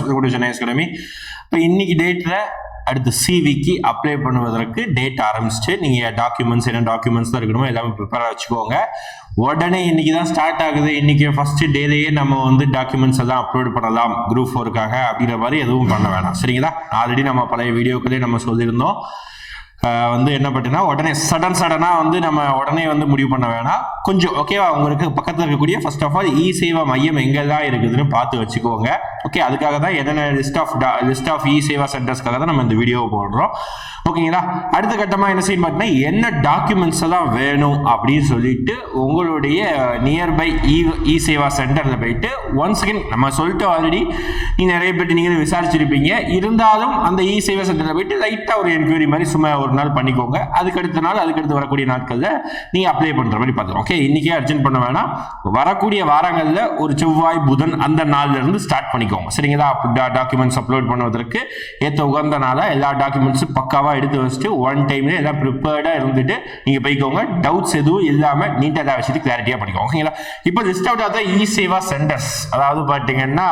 Welcome to Chennai academy இப்போ இன்னைக்கு டேட்டில் அடுத்து சிவிக்கு அப்ளை பண்ணுவதற்கு டேட் ஆரம்பிச்சிட்டு நீங்கள் டாக்குமெண்ட்ஸ் என்ன டாக்குமெண்ட்ஸ் தான் இருக்கணுமோ எல்லாமே ப்ரிப்பேராக வச்சுக்கோங்க. உடனே இன்னைக்கு தான் ஸ்டார்ட் ஆகுது. இன்னைக்கு ஃபர்ஸ்ட் டேலேயே நம்ம வந்து டாக்குமெண்ட்ஸ் எல்லாம் அப்லோட் பண்ணலாம். குரூப் ஃபோருக்காக அப்படிங்கிற மாதிரி எதுவும் பண்ண வேணாம். சரிங்களா? ஆல்ரெடி நம்ம பழைய வீடியோக்களே நம்ம சொல்லியிருந்தோம். வந்து என்ன பண்ணினா உடனே சடன் சடனாக வந்து நம்ம உடனே வந்து முடிவு பண்ண வேணாம். கொஞ்சம் ஓகேவா உங்களுக்கு பக்கத்தில் இருக்கக்கூடிய first of all e Seva மையம் எங்கெல்லாம் இருக்குதுன்னு பார்த்து வச்சுக்கோங்க. ஓகே அதுக்காக தான் என்னென்ன list of list of e Seva சென்டர்ஸ்க்காக தான் நம்ம இந்த வீடியோ போடுறோம். ஓகேங்களா அடுத்த கட்டமாக என்ன செய்யணும் பார்த்தீங்கன்னா என்ன டாக்குமெண்ட்ஸ் எல்லாம் வேணும் அப்படின்னு சொல்லிட்டு உங்களுடைய நியர்பை இ இ சேவா சென்டரில் போயிட்டு ஒன்ஸ் அகேன் நம்ம சொல்லிட்டு ஆல்ரெடி நீ நிறைய பேர் நீங்கள் விசாரிச்சிருப்பீங்க. இருந்தாலும் அந்த இ சேவா சென்டரில் போயிட்டு லைட்டாக ஒரு என்கொயரி மாதிரி சும்மா ஒரு நாள் பண்ணிக்கோங்க. அதுக்கு அடுத்த நாள் அதுக்கடுத்து வரக்கூடிய நாட்களில் நீங்கள் அப்ளை பண்ணுற மாதிரி பார்த்துக்கோங்க ஓகே இன்றைக்கே அர்ஜென்ட் பண்ண வேணாம். வரக்கூடிய வாரங்களில் ஒரு செவ்வாய் புதன் அந்த நாள்லேருந்து ஸ்டார்ட் பண்ணிக்கோங்க. சரிங்களா டாக்குமெண்ட்ஸ் அப்லோட் பண்ணுவதற்கு ஏற்ற உகந்த நாளாக எல்லா டாக்குமெண்ட்ஸும் பக்காவாக எடுத்து வச்சுட்டு ஒன் டைம்ல எல்லாம் ப்ரிப்பேர்டாக இருந்துட்டு நீங்கள் போய்க்கோங்க. டவுட்ஸ் எதுவும் இல்லாமல் நீட்டாக எல்லா விஷயத்தையும் கிளாரிட்டியாக பண்ணிக்கோங்க ஓகேங்களா இப்போ list out of the e Seva centres அதாவது பார்த்தீங்கன்னா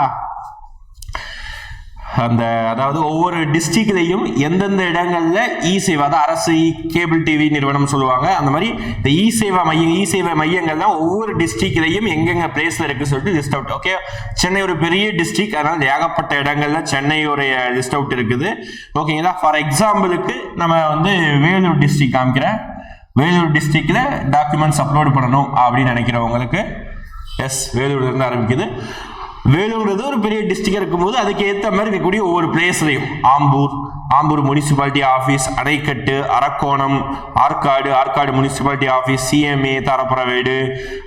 அந்த அதாவது ஒவ்வொரு டிஸ்ட்ரிக்ட்லையும் எந்தெந்த இடங்களில் இ சேவா அதாவது அரசு கேபிள் டிவி நிறுவனம் சொல்லுவாங்க அந்த மாதிரி இந்த இ சேவா மையம் இ சேவை மையங்கள் தான் ஒவ்வொரு டிஸ்ட்ரிக்ட்லையும் எங்கெங்க பிளேஸில் இருக்கு சொல்லிட்டு லிஸ்ட் அவுட் ஓகே சென்னை ஒரு பெரிய டிஸ்ட்ரிக்ட் அதனால் ஏகப்பட்ட இடங்களில் சென்னையுடைய லிஸ்ட் அவுட் இருக்குது. ஓகேங்களா ஃபார் எக்ஸாம்பிளுக்கு நம்ம வந்து வேலூர் டிஸ்ட்ரிக்ட் காமிக்கிறேன். வேலூர் டிஸ்ட்ரிக்டில் டாக்குமெண்ட்ஸ் அப்லோட் பண்ணணும் அப்படின்னு நினைக்கிறவங்களுக்கு எஸ் வேலூர்லேருந்து ஆரம்பிக்குது. வேலுங்கிறது ஒரு பெரிய டிஸ்ட்ரிக்ட் இருக்கும்போது அதுக்கு ஏற்ற மாதிரி இருக்கக்கூடிய ஒவ்வொரு பிளேஸ்லையும் Ambur Ambur municipality office அடைக்கட்டு Arakkonam Arcot Arcot municipality office CMA தரப்புறவேடு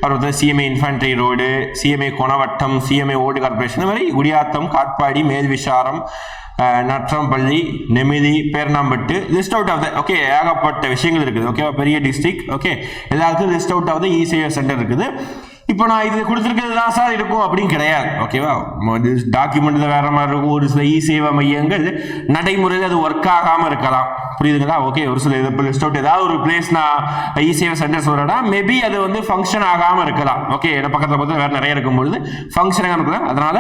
அப்புறம் CMA infantry road CMA Konavattam CMA ஓடு கார்பரேஷன் இந்த மாதிரி Gudiyatham Katpadi Melvisharam Natrampalli நெமிதி Pernambut list out of the okay ஏகப்பட்ட விஷயங்கள் இருக்குது. ஓகேவா பெரிய டிஸ்ட்ரிக்ட் ஓகே எல்லாருக்கும் list out of the ECI centre இருக்குது. இப்போ நான் இது கொடுத்துருக்கிறது தான் சார் இருக்கும் அப்படின்னு கிடையாது ஓகேவா டாக்குமெண்ட்ல வேற மாதிரி இருக்கும். ஒரு சில இ சேவை மையங்கள் நடைமுறையில் அது ஒர்க் ஆகாமல் இருக்கலாம். புரியுதுங்களா? ஓகே ஒரு சில இது லிஸ்ட் அவுட் ஏதாவது ஒரு பிளேஸ் நான் ஈஸியாக சேவை சென்டர் மேபி அது வந்து ஃபங்க்ஷன் ஆகாமல் இருக்கலாம். ஓகே இட பக்கத்தில் பார்த்து வேறு நிறைய இருக்கும்பொழுது ஃபங்க்ஷன் ஆகாமல் இருக்கலாம். அதனால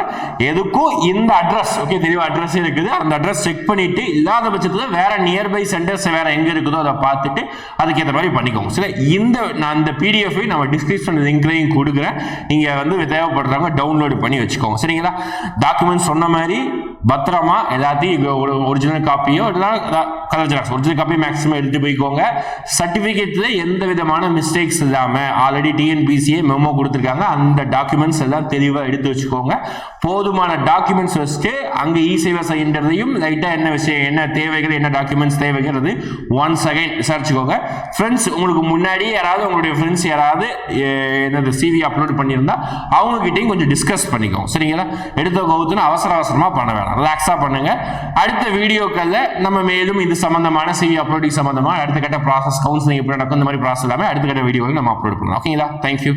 எதுக்கும் இந்த அட்ரஸ் ஓகே தெளிவாக அட்ரஸ் இருக்குது. அந்த அட்ரஸ் செக் பண்ணிட்டு இல்லாத பட்சத்தில் வேறு நியர்பை சென்டர்ஸ் வேறு எங்கே இருக்குதோ அதை பார்த்துட்டு அதுக்கேற்ற மாதிரி பண்ணிக்கோங்க. சரி இந்த நான் இந்த பிடிஎஃபை நம்ம டிஸ்கிரிப்ஷன் லிங்க்லையும் கொடுக்குறேன். நீங்கள் வந்து தேவைப்படுறவங்க டவுன்லோட் பண்ணி வச்சுக்கோங்க. சரிங்களா? டாக்குமெண்ட் சொன்ன மாதிரி பத்திரமா எல்லாத்தையும் ஒரிஜினல் காப்பியோ இல்லைனா colour xerox original copy maximum எடுத்து போய்க்கோங்க. சர்டிஃபிகேட்டில் எந்த விதமான மிஸ்டேக்ஸ் இல்லாமல் ஆல்ரெடி டிஎன்பிசிஏ மெமோ கொடுத்துருக்காங்க. அந்த டாக்குமெண்ட்ஸ் எல்லாம் தெளிவாக எடுத்து வச்சுக்கோங்க. போதுமான டாக்குமெண்ட்ஸ் வச்சுட்டு அங்கே இ சேவை செய்கின்றதையும் லைட்டாக என்ன விஷயம் என்ன தேவைகள் என்ன டாக்குமெண்ட்ஸ் தேவைங்கிறது ஒன்ஸ் அகைன் விசாரிச்சுக்கோங்க. ஃப்ரெண்ட்ஸ் உங்களுக்கு முன்னாடி யாராவது உங்களுடைய ஃப்ரெண்ட்ஸ் யாராவது என்னது சிவி அப்லோட் பண்ணியிருந்தா அவங்ககிட்டையும் கொஞ்சம் டிஸ்கஸ் பண்ணிக்கோங்க. சரிங்களா? எடுத்த கவுத்துன்னு அவசர அவசரமாக பண்ண வேணாம். ரிலாக்ஸாக பண்ணுங்கள் அடுத்த வீடியோக்களில் நம்ம மேலும் இது சம்மந்தமான சிவி அப்லோடிங் சம்மந்தமாக அடுத்த கட்ட ப்ராசஸ் கவுன்சிலிங் எப்படி நடக்கும் இந்த மாதிரி ப்ராசஸ் எல்லாமே அடுத்த கட்ட வீடியோவில் நம்ம அப்லோட் பண்ணலாம். ஓகேங்களா தேங்க்யூ